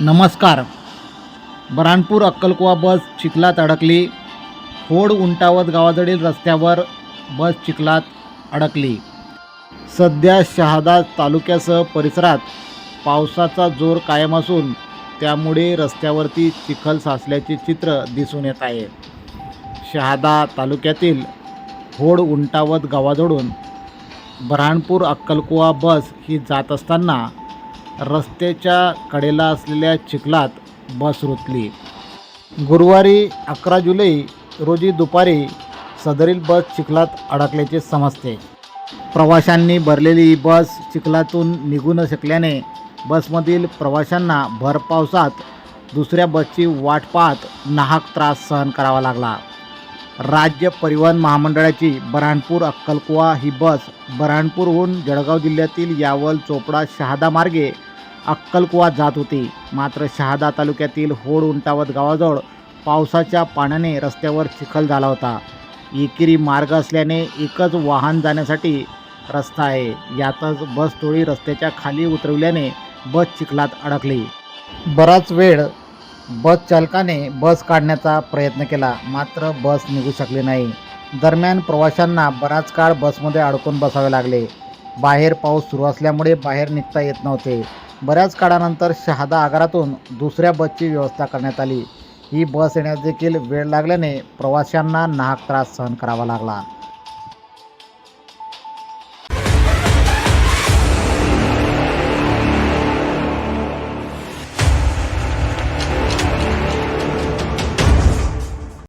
नमस्कार. बऱ्हाणपूर अक्कलकुवा बस चिखलात अडकली. फोड उंटावत गावाजवळील रस्त्यावर बस चिखलात अडकली. सध्या शहादा तालुक्यासह परिसरात पावसाचा जोर कायम असून त्यामुळे रस्त्यावरती चिखल साचल्याचे चित्र दिसून येत आहे. शहादा तालुक्यातील होड उंटावत गावाजवळून बऱ्हाणपूर अक्कलकुवा बस ही जात असताना रस्त्याच्या कडेला असलेल्या चिखलात बस रुतली. गुरुवारी अकरा जुलै रोजी दुपारी सदरील बस चिखलात अडकल्याचे समजते. प्रवाशांनी भरलेली ही बस चिखलातून निघू न शकल्याने बसमधील प्रवाशांना भर पावसात दुसऱ्या बसची वाट पाहत नाहक त्रास सहन करावा लागला. राज्य परिवहन महामंडळाची बऱ्हाणपूर अक्कलकुवा ही बस बऱ्हाणपूरहून जळगाव जिल्ह्यातील यावल चोपडा शहादा मार्गे अक्कलकुवा जात होती. मात्र शहादा तालुक्यातील होड उंटावत गावाजवळ पावसाच्या पाण्याने रस्त्यावर चिखल झाला होता. एकेरी मार्ग असल्याने एकच वाहन जाण्यासाठी रस्ता आहे. यातच बस टोळी रस्त्याच्या खाली उतरवल्याने बस चिखलात अडकली. बराच वेळ बस चालकाने बस काढण्याचा प्रयत्न केला. मात्र बस निघू शकली नाही. दरम्यान प्रवाशांना बराच काळ बसमध्ये अडकून बसावे लागले. बाहेर पाऊस सुरू असल्यामुळे बाहेर निघता येत नव्हते. बऱ्याच काळानंतर शहादा आगारातून दुसऱ्या बसची व्यवस्था करण्यात आली. ही बस येण्यास देखील वेळ लागल्याने प्रवाशांना नाहक त्रास सहन करावा लागला.